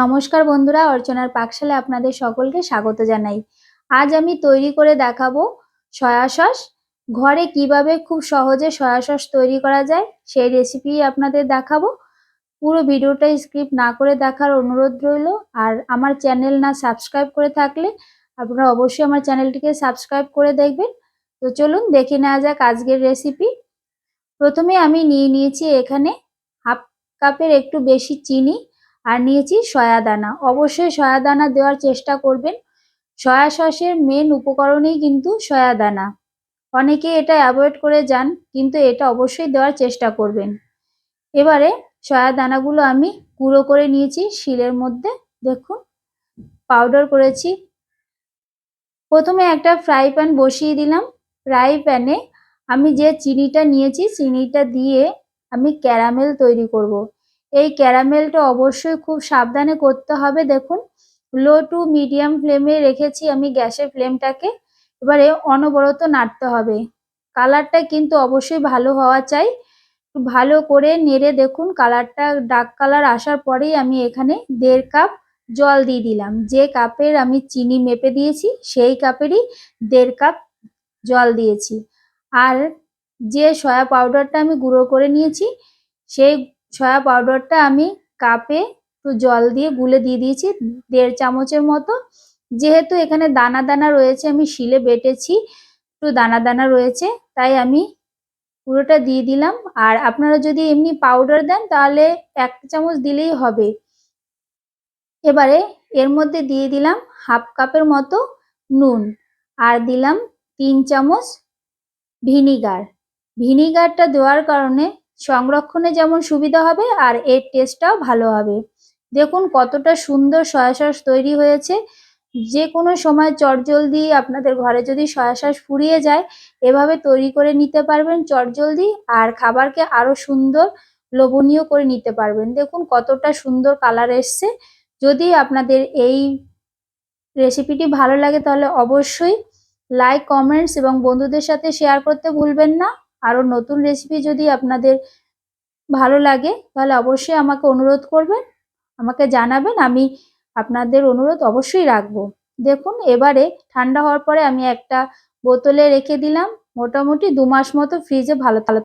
নমস্কার বন্ধুরা, অর্চনার পাকশালে আপনাদের সকলকে স্বাগত জানাই। আজ আমি তৈরি করে দেখাবো সয়া সস ঘরে কীভাবে খুব সহজে সয়া সস তৈরি করা যায়, সেই রেসিপি আপনাদের দেখাবো। পুরো ভিডিওটা স্ক্রিপ্ট না করে দেখার অনুরোধ রইল, আর আমার চ্যানেল না সাবস্ক্রাইব করে থাকলে আপনারা অবশ্যই আমার চ্যানেলটিকে সাবস্ক্রাইব করে দেখবেন। তো চলুন দেখে নেওয়া যাক আজকের রেসিপি প্রথমে আমি নিয়ে নিয়েছি এখানে হাফ কাপের একটু বেশি চিনি আর নিয়েছি সয়া দানা অবশ্যই সয়া দানা দেওয়ার চেষ্টা করবেন। সয়া সসের মেন উপকরণই কিন্তু সয়া দানা অনেকে এটা অ্যাভয়েড করে যান, কিন্তু এটা অবশ্যই দেওয়ার চেষ্টা করবেন। এবারে সয়া দানাগুলো আমি গুঁড়ো করে নিয়েছি, শিলের মধ্যে। দেখুন পাউডার করেছি। প্রথমে একটা ফ্রাই প্যান বসিয়ে দিলাম। ফ্রাই প্যানে আমি যে চিনিটা নিয়েছি, চিনিটা দিয়ে আমি ক্যারামেল তৈরি করব। এই ক্যারামেলটা অবশ্যই খুব সাবধানে করতে হবে। দেখুন লো টু মিডিয়াম ফ্লেমে রেখেছি আমি গ্যাসের ফ্লেমটাকে এবারে অনবরত নাড়তে হবে। কালারটা কিন্তু অবশ্যই ভালো হওয়া চাই। ভালো করে নেড়ে দেখুন কালারটা ডার্ক কালার আসার পরেই আমি এখানে দেড় কাপ জল দিয়ে দিলাম। যে কাপের আমি চিনি মেপে দিয়েছি, সেই কাপেরই দেড় কাপ জল দিয়েছি। আর যে সয়া পাউডারটা আমি গুঁড়ো করে নিয়েছি, সেই সয়া পাউডারটা আমি কাপে একটু জল দিয়ে গুলে দিয়ে দিয়েছি দেড় চামচের মতো। যেহেতু এখানে দানা দানা রয়েছে, আমি শিলে বেটেছি, একটু দানা দানা রয়েছে, তাই আমি পুরোটা দিয়ে দিলাম। আর আপনারা যদি এমনি পাউডার দেন, তাহলে এক চামচ দিলেই হবে। এবারে এর মধ্যে দিয়ে দিলাম হাফ কাপের মতো নুন আর দিলাম তিন চামচ ভিনিগার ভিনিগারটা দেওয়ার কারণে সংরক্ষণে যেমন সুবিধা হবে, আর এর টেস্টটাও ভালো হবে। দেখুন কতটা সুন্দর সয়া সস তৈরি হয়েছে। যে কোনো সময় চটজলদি আপনাদের ঘরে যদি সয়া সস ফুরিয়ে যায়, এভাবে তৈরি করে নিতে পারবেন চটজলদি, আর খাবারকে আরও সুন্দর লোভনীয় করে নিতে পারবেন। দেখুন কতটা সুন্দর কালার এসছে। যদি আপনাদের এই রেসিপিটি ভালো লাগে, তাহলে অবশ্যই লাইক কমেন্টস এবং বন্ধুদের সাথে শেয়ার করতে ভুলবেন না। আরও নতুন রেসিপি যদি আপনাদের ভালো লাগে, তাহলে অবশ্যই আমাকে অনুরোধ করবেন, আমাকে জানাবেন, আমি আপনাদের অনুরোধ অবশ্যই রাখব। দেখুন, এবারে ঠান্ডা হওয়ার পরে আমি একটা বোতলে রেখে দিলাম, মোটামুটি দু মাস মতো ফ্রিজে ভালো